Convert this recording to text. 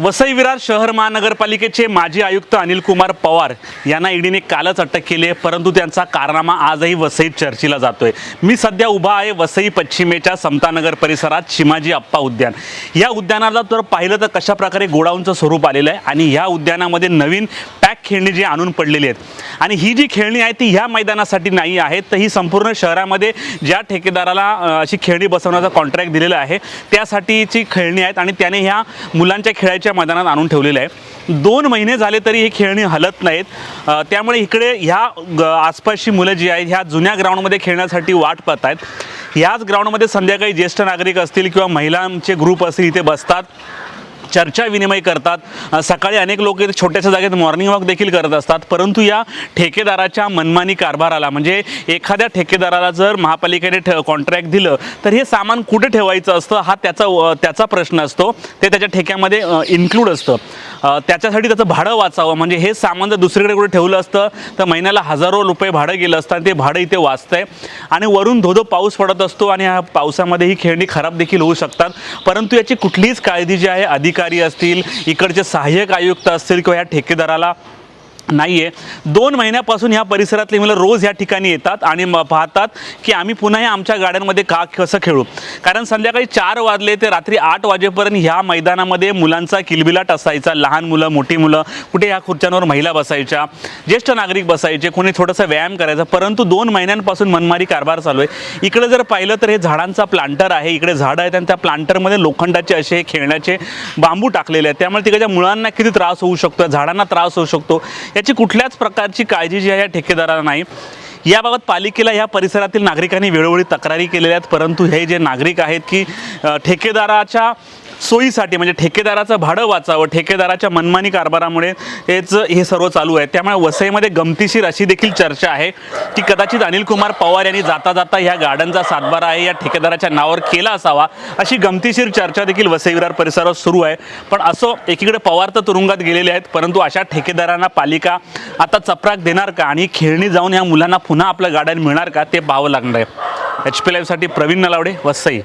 वसई विरार शहर महानगरपालिकेचे माजी आयुक्त अनिल कुमार पवार यांना ईडीने कालच अटक केली आहे परंतु त्यांचा कारनामा आजही वसईत चर्चेला जातोय. मी सध्या उभा आहे वसई पश्चिमेच्या समतानगर परिसरात शिमाजी अप्पा उद्यान. या उद्यानाला जर पाहिलं तर कशा प्रकारे गोडाऊनचं स्वरूप आलेलं आहे आणि ह्या उद्यानामध्ये नवीन पॅक खेळणी जी आणून पडलेली आहेत. आणि ही जी खेळणी आहे ती ह्या मैदानासाठी नाही आहे तर ही संपूर्ण शहरामध्ये ज्या ठेकेदाराला अशी खेळणी बसवण्याचा कॉन्ट्रॅक्ट दिलेला आहे त्यासाठीची खेळणी आहेत आणि त्याने ह्या मुलांच्या खेळाच्या मैदानात आणून ठेवलेलं आहे. दोन महिने झाले तरी ही खेळणी हलत नाहीत. त्यामुळे इकडे ह्या आसपासची मुलं जी आहेत ह्या जुन्या ग्राउंडमध्ये खेळण्यासाठी वाट पाहत आहेत ह्याच ग्राउंडमध्ये संध्याकाळी ज्येष्ठ नागरिक असतील किंवा महिलांचे ग्रुप असतील इथे बसतात. चर्चा विनिमय करतात. सकाळी अनेक लोक इथे छोट्याशा जागेत मॉर्निंग वॉक देखील करत असतात. परंतु या ठेकेदाराच्या मनमानी कारभाराला म्हणजे एखाद्या ठेकेदाराला जर महापालिकेने ठे कॉन्ट्रॅक्ट दिलं तर हे सामान कुठे ठेवायचं असतं? हा त्याचा त्याचा प्रश्न असतो. ते त्याच्या ठेक्यामध्ये इन्क्लूड असतं. त्याच्यासाठी त्याचं भाडं वाचावं. म्हणजे हे सामान जर दुसरीकडे कुठे ठेवलं असतं तर महिन्याला हजारो रुपये भाडं गेलं असतं आणि ते भाडं इथे वाचतंय. आणि वरून धोधो पाऊस पडत असतो आणि ह्या पावसामध्ये ही खेळणी खराब देखील होऊ शकतात. परंतु याची कुठलीच काळजी जी आहे अधिकार असतील इकडचे सहाय्यक आयुक्त असतील किंवा या ठेकेदाराला नाही आहे दोन महिन्यापासून ह्या परिसरातली मुलं रोज ह्या ठिकाणी येतात आणि पाहतात की आम्ही पुन्हा आमच्या गाड्यांमध्ये का कसं खेळू. कारण संध्याकाळी चार वाजले ते रात्री आठ वाजेपर्यंत ह्या मैदानामध्ये मुलांचा किलबिलाट असायचा. लहान मुलं मोठी मुलं कुठे ह्या खुर्च्यांवर महिला बसायच्या ज्येष्ठ नागरिक बसायचे कोणी थोडासा व्यायाम करायचा. परंतु दोन महिन्यांपासून मनमारी कारभार चालू आहे. इकडे जर पाहिलं तर हे झाडांचा प्लांटर आहे. इकडे झाडं आहेत आणि त्या प्लांटरमध्ये लोखंडाचे असे खेळण्याचे बांबू टाकलेले आहेत. त्यामुळे तिकडच्या मुलांना किती त्रास होऊ शकतो? झाडांना त्रास होऊ शकतो. याची कुठल्याच प्रकारची काळजी जी आहे या ठेकेदाराला नाही. याबाबत पालिकेला या परिसरातील नागरिकांनी वेळोवेळी तक्रारी केलेल्या आहेत परंतु हे जे नागरिक आहेत की ठेकेदाराच्या सोयीसाठी म्हणजे ठेकेदाराचं भाडं वाचावं ठेकेदाराच्या मनमानी कारभारामुळे हेच हे सर्व चालू आहे. त्यामुळे वसईमध्ये गमतीशीर अशी देखील चर्चा आहे की कदाचित अनिल कुमार पवार यांनी जाता जाता ह्या गार्डनचा सातबारा आहे या ठेकेदाराच्या नावावर केला असावा अशी गमतीशीर चर्चा देखील वसई विरार परिसरात सुरू आहे. पण असं एकीकडे पवार तर तुरुंगात गेलेले आहेत परंतु अशा ठेकेदारांना पालिका आता चपराक देणार का आणि खेळणी जाऊन या मुलांना पुन्हा आपलं गार्डन मिळणार का ते पाहावं लागणार आहे. एच पी लाईव्हसाठी प्रवीण नलावडे वसई.